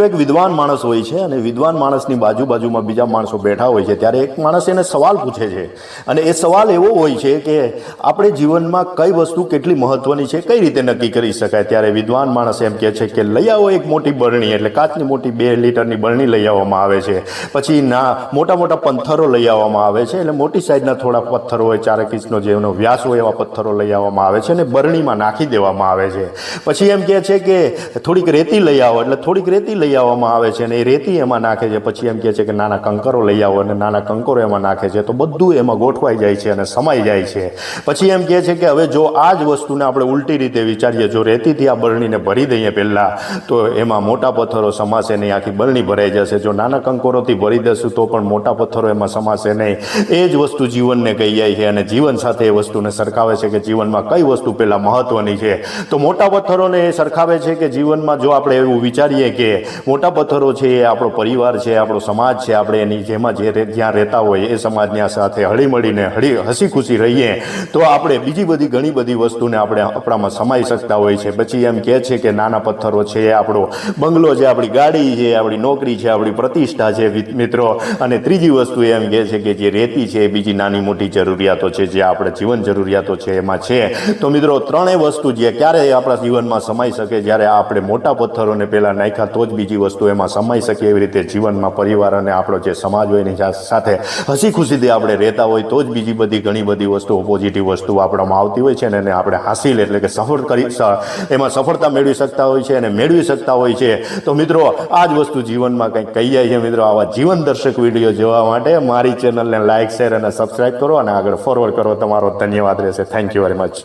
એક વિદ્વાન માણસ હોય છે અને વિદ્વાન માણસની બાજુ બાજુમાં બીજા માણસો બેઠા હોય છે, ત્યારે એક માણસ એને સવાલ પૂછે છે. અને એ સવાલ એવો હોય છે કે આપણે જીવનમાં કઈ વસ્તુ કેટલી મહત્વની છે, કઈ રીતે નક્કી કરી શકાય? ત્યારે વિદ્વાન માણસ એમ કહે છે કે લઈ આવો એક મોટી બરણી, એટલે કાચની મોટી બે લીટરની બરણી લઈ આવવામાં આવે છે. પછી ના મોટા મોટા પથ્થરો લઈ આવવામાં આવે છે, એટલે મોટી સાઈઝના થોડા પથ્થરો હોય, ચારેક ઇંચનો જેનો વ્યાસ હોય એવા પથ્થરો લઈ આવવામાં આવે છે અને બરણીમાં નાખી દેવામાં આવે છે. પછી એમ કહે છે કે થોડીક રેતી લઈ આવો, એટલે થોડીક રેતી લઈ આવવામાં આવે છે અને એ રેતી એમાં નાખે છે. પછી એમ કહે છે કે નાના કંકરો લઈ આવો અને નાના કંકરો એમાં નાખે છે. તો બધું એમાં ગોઠવાઈ જાય છે અને સમાઈ જાય છે. પછી એમ કહે છે કે હવે જો આ જ વસ્તુને આપણે ઉલટી રીતે વિચારીએ, જો રેતીથી આ બરણીને ભરી દઈએ પહેલાં, તો એમાં મોટા પથ્થરો સમાશે નહીં, આખી બરણી ભરાઈ જશે. જો નાના કંકોરોથી ભરી દેશું, તો પણ મોટા પથ્થરો એમાં સમાશે નહીં. એ જ વસ્તુ જીવનને કહી જાય છે અને જીવન સાથે એ વસ્તુને સરખાવે છે કે જીવનમાં કઈ વસ્તુ પહેલાં મહત્વની છે. તો મોટા પથ્થરોને એ સરખાવે છે કે જીવનમાં જો આપણે એવું વિચારીએ કે મોટા પથ્થરો છે એ આપણો પરિવાર છે, આપણો સમાજ છે, આપણે એની જેમાં જે જ્યાં રહેતા હોય એ સમાજની સાથે હળીમળીને હળી હસી ખુશી રહીએ, તો આપણે બીજી બધી ઘણી બધી વસ્તુને આપણે આપણામાં સમાઈ શકતા હોય છે. પછી એમ કહે છે કે નાના પથ્થરો છે એ આપણો બંગલો છે, આપણી ગાડી છે, આપણી નોકરી છે, આપણી પ્રતિષ્ઠા છે મિત્રો. અને ત્રીજી વસ્તુ એમ કહે છે કે જે રેતી છે એ બીજી નાની મોટી જરૂરિયાતો છે, જે આપણે જીવન જરૂરિયાતો છે, એમાં છે. તો મિત્રો, ત્રણેય વસ્તુ જે ક્યારે આપણા જીવનમાં સમાઈ શકે, જ્યારે આપણે મોટા પથ્થરોને પહેલાં નાખ્યા, તો જ બીજી વસ્તુ એમાં સમાઈ શકીએ એવી રીતે જીવનમાં પરિવાર અને આપણો જે સમાજ હોય એની સાથે હસી ખુશીથી આપણે રહેતા હોય તો જ બીજી બધી ઘણી બધી વસ્તુઓ પોઝિટિવ વસ્તુઓ આપણામાં આવતી હોય છે અને એને આપણે હાસિલ એટલે કે સફળ કરી એમાં સફળતા મેળવી શકતા હોય છે અને મેળવી શકતા હોય છે. તો મિત્રો, આ જ વસ્તુ જીવનમાં કંઈક કહી જાય છે મિત્રો, આવા જીવન દર્શક વીડિયો જોવા માટે મારી ચેનલને લાઇક શેર અને સબસ્ક્રાઇબ કરો અને આગળ ફોરવર્ડ કરો. તમારો ધન્યવાદ રહેશે. Thank you very much